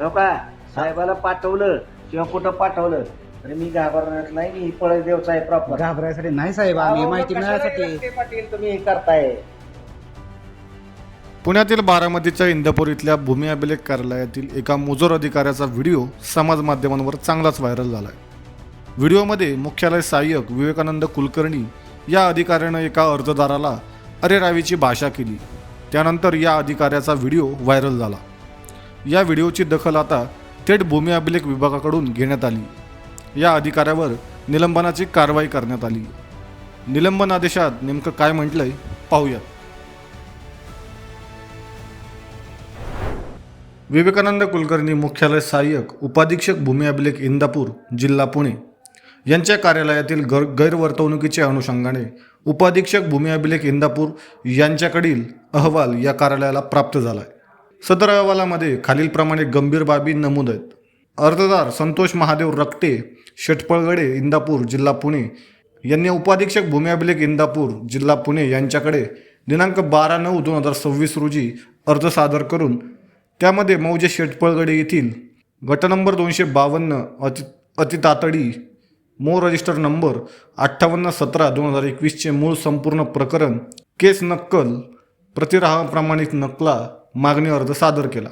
हो का? साहेबाला पाठवलं किंवा कुठं पाठवलं तरी मी घाबरणार नाही मी पळस देव साहेब प्रॉपर घाबरायसाठी नाही साहेब आम्ही माहिती मिळण्यासाठी पाटील तुम्ही हे करताय? पुण्यातील बारामतीच्या इंदपूर इथल्या भूमी अभिलेख कार्यालयातील एका मुजोर अधिकाऱ्याचा व्हिडिओ समाज माध्यमांवर चांगलाच व्हायरल झाला आहे व्हिडिओमध्ये मुख्यालय सहाय्यक विवेकानंद कुलकर्णी या अधिकाऱ्यानं एका अर्जदाराला अरेरावीची भाषा केली. त्यानंतर या अधिकाऱ्याचा व्हिडिओ व्हायरल झाला. या व्हिडिओची दखल आता थेट भूमी अभिलेख विभागाकडून घेण्यात आली. या अधिकाऱ्यावर निलंबनाची कारवाई करण्यात आली. निलंबन आदेशात नेमकं काय म्हटलंय पाहूयात विवेकानंद कुलकर्णी मुख्यालय सहाय्यक उपाधीक्षक भूमी अभिलेख इंदापूर जिल्हा पुणे. यांच्या कार्यालयातील गर गैरवर्तवणुकीच्या अनुषंगाने उपाधीक्षक भूमी अभिलेख इंदापूर यांच्याकडील अहवाल या कार्यालयाला प्राप्त झाला आहे सदर अहवालामध्ये खालीलप्रमाणे गंभीर बाबी नमूद आहेत. अर्जदार संतोष महादेव रक्टे शेटपळगडे इंदापूर जिल्हा पुणे यांनी उपाधीक्षक भूमी अभिलेख इंदापूर जिल्हा पुणे यांच्याकडे दिनांक बारा नऊ दोन हजार सव्वीस रोजी अर्ज सादर करून त्यामध्ये मौजे शेटपळगडे येथील गट नंबर दोनशे बावन्न अति अतितातडी मो रजिस्टर नंबर अठ्ठावन्न सतरा दोन हजार एकवीसचे मूळ संपूर्ण प्रकरण केस नक्कल प्रतिराहा प्रमाणित नकला मागणी अर्ज सादर केला.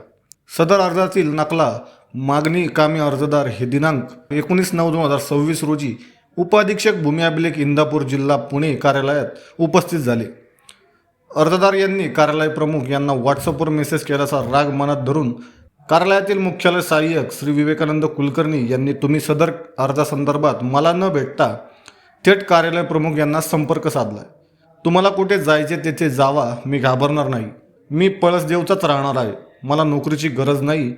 सदर अर्जातील नकला मागणी कामी अर्जदार हे दिनांक एकोणीस नऊ दोन हजार सव्वीस रोजी उपाधीक्षक भूमी अभिलेख इंदापूर जिल्हा पुणे कार्यालयात उपस्थित झाले. अर्जदार यांनी कार्यालय प्रमुख यांना व्हॉट्सअपवर मेसेज केल्याचा राग मनात धरून कार्यालयातील मुख्यालय सहाय्यक श्री विवेकानंद कुलकर्णी यांनी तुम्ही सदर अर्जासंदर्भात मला न भेटता थेट कार्यालय प्रमुख यांना संपर्क साधलाय. तुम्हाला कुठे जायचे तेथे जावा मी घाबरणार नाही. मी पळसदेवचाच राहणार आहे. मला नोकरीची गरज नाही.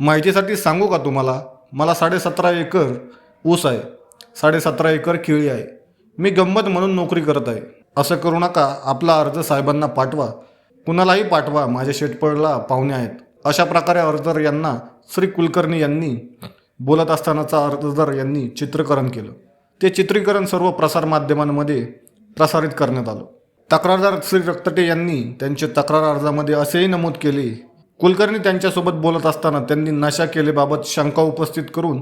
माहितीसाठी सांगू का तुम्हाला? मला साडेसतरा एकर ऊस आहे. साडेसतरा एकर केळी आहे. मी गंमत म्हणून नोकरी करत आहे. असं करू नका. आपला अर्ज साहेबांना पाठवा. कुणालाही पाठवा. माझ्या शेटपळला पाहुणे आहेत. अशा प्रकारे अर्जदार यांना श्री कुलकर्णी यांनी बोलत असतानाचा अर्जदार यांनी चित्रीकरण केलं. ते चित्रीकरण सर्व प्रसारमाध्यमांमध्ये प्रसारित करण्यात आलं. तक्रारदार श्री रक्तटे यांनी त्यांचे तक्रार अर्जामध्ये असेही नमूद केले. कुलकर्णी त्यांच्यासोबत बोलत असताना त्यांनी नशा केलेबाबत शंका उपस्थित करून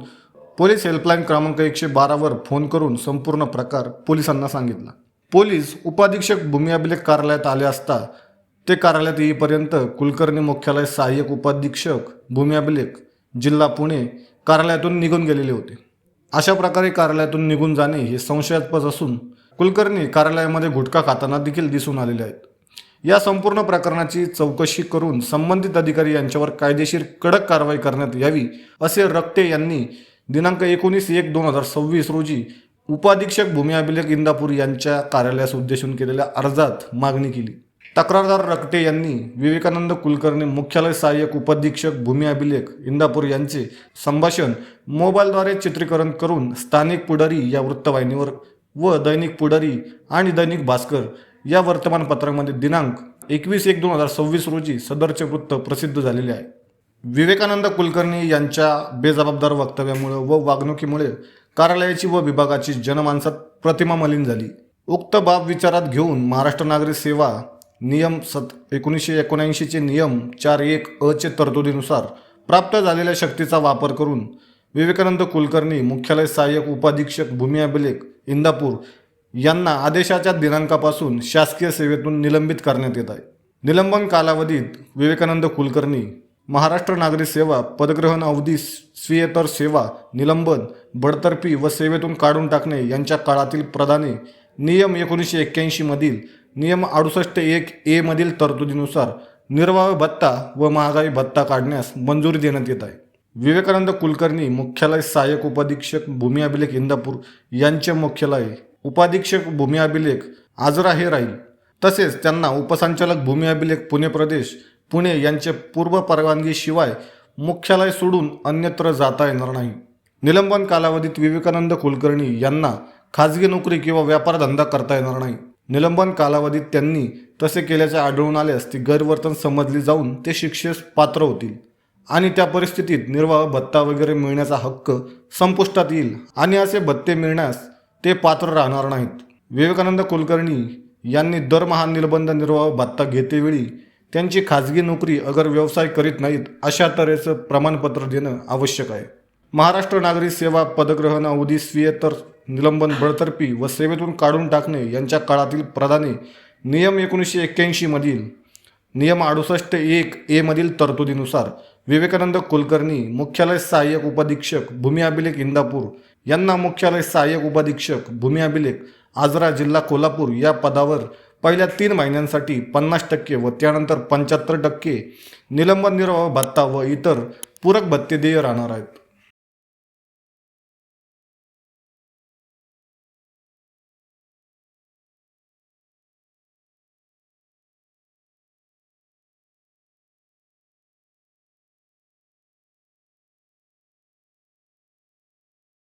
पोलीस हेल्पलाईन क्रमांक एकशे बारावर फोन करून संपूर्ण प्रकार पोलिसांना सांगितला. पोलीस उपाधीक्षक भूमी अभिलेख कार्यालयात आले असता ते कार्यालयात येईपर्यंत कुलकर्णी मुख्यालय सहाय्यक उपाधीक्षक भूमी अभिलेख जिल्हा पुणे कार्यालयातून निघून गेलेले होते. अशा प्रकारे कार्यालयातून निघून जाणे हे संशयास्पद असून कुलकर्णी कार्यालयामध्ये गुटखा खाताना देखील दिसून आलेले आहेत. या संपूर्ण प्रकरणाची चौकशी करून संबंधित अधिकारी यांच्यावर कायदेशीर कडक कारवाई करण्यात यावी असे रक्ते यांनी दिनांक एकोणीस एक दोन हजार सव्वीस रोजी उपाधीक्षक भूमी अभिलेख इंदापूर यांच्या कार्यालयास उद्देशून केलेल्या अर्जात मागणी केली. तक्रारदार रक्टे यांनी विवेकानंद कुलकर्णी मुख्यालय सहाय्यक उपाधीक्षक भूमी अभिलेख इंदापूर यांचे संभाषण मोबाईलद्वारे चित्रीकरण करून स्थानिक पुढारी या वृत्तवाहिनीवर व दैनिक पुढारी आणि दैनिक भास्कर या वर्तमानपत्रामध्ये दिनांक एकवीस एक दोन हजार सव्वीस रोजी सदरचे वृत्त प्रसिद्ध झालेले आहे. विवेकानंद कुलकर्णी यांच्या बेजबाबदार वक्तव्यामुळे व वागणुकीमुळे कार्यालयाची व विभागाची जनमानसात प्रतिमा मलिन झाली. उक्त बाब विचारात घेऊन महाराष्ट्र नागरिक सेवा नियम सत एकोणीसशे एकोणऐंशीचे नियम चार एक अचे तरतुदीनुसार प्राप्त झालेल्या शक्तीचा वापर करून विवेकानंद कुलकर्णी मुख्यालय सहाय्यक उपाधीक्षक भूमी अभिलेख इंदापूर यांना आदेशाच्या दिनांकापासून शासकीय सेवेतून निलंबित करण्यात येत आहे. निलंबन कालावधीत विवेकानंद कुलकर्णी महाराष्ट्र नागरिक सेवा पदग्रहण अवधी स्वीयतर सेवा निलंबन बडतर्फी व सेवेतून काढून टाकणे यांच्या काळातील प्रदाने नियम एकोणीसशे एक्क्याऐंशीमधील नियम अडुसष्ट एक एमधील तरतुदीनुसार निर्वाह भत्ता व महागाई भत्ता काढण्यास मंजुरी देण्यात येत आहे. विवेकानंद कुलकर्णी मुख्यालय सहाय्यक उपाधीक्षक भूमी अभिलेख इंदापूर यांचे मुख्यालय उपाधीक्षक भूमी अभिलेख आजरा हे राहील. तसेच त्यांना उपसंचालक भूमी अभिलेख पुणे प्रदेश पुणे यांचे पूर्व परवानगीशिवाय मुख्यालय सोडून अन्यत्र जाता येणार नाही. निलंबन कालावधीत विवेकानंद कुलकर्णी यांना खाजगी नोकरी किंवा व्यापारधंदा करता येणार नाही. निलंबन कालावधीत त्यांनी तसे केल्याचे आढळून आल्यास ती गैरवर्तन समजली जाऊन ते शिक्षेस पात्र होतील. आणि त्या परिस्थितीत निर्वाह भत्ता वगैरे मिळण्याचा हक्क संपुष्टात येईल. आणि असे भत्ते मिळण्यास ते पात्र राहणार नाहीत. विवेकानंद कुलकर्णी यांनी दरमहा निलबंध निर्वाह भत्ता घेतेवेळी त्यांची खाजगी नोकरी अगर व्यवसाय करीत नाहीत अशा तऱ्हेचं प्रमाणपत्र देणं आवश्यक आहे. महाराष्ट्र नागरी सेवा पदग्रहण अवधी स्वीयतर निलंबन बडतर्फी व सेवेतून काढून टाकणे यांच्या काळातील प्रधाने नियम एकोणीसशे एक्क्याऐंशीमधील नियम अडुसष्ट एक एमधील तरतुदीनुसार विवेकानंद कुलकर्णी मुख्यालय सहाय्यक उपाधीक्षक भूमी अभिलेख इंदापूर. यांना मुख्यालय सहाय्यक उपाधीक्षक भूमी अभिलेख आजरा जिल्हा कोल्हापूर या पदावर पहिल्या तीन महिन्यांसाठी पन्नास टक्के व त्यानंतर पंच्याहत्तर टक्के निलंबन निर्वाह भत्ता व इतर पूरक भत्ते देय राहणार आहेत.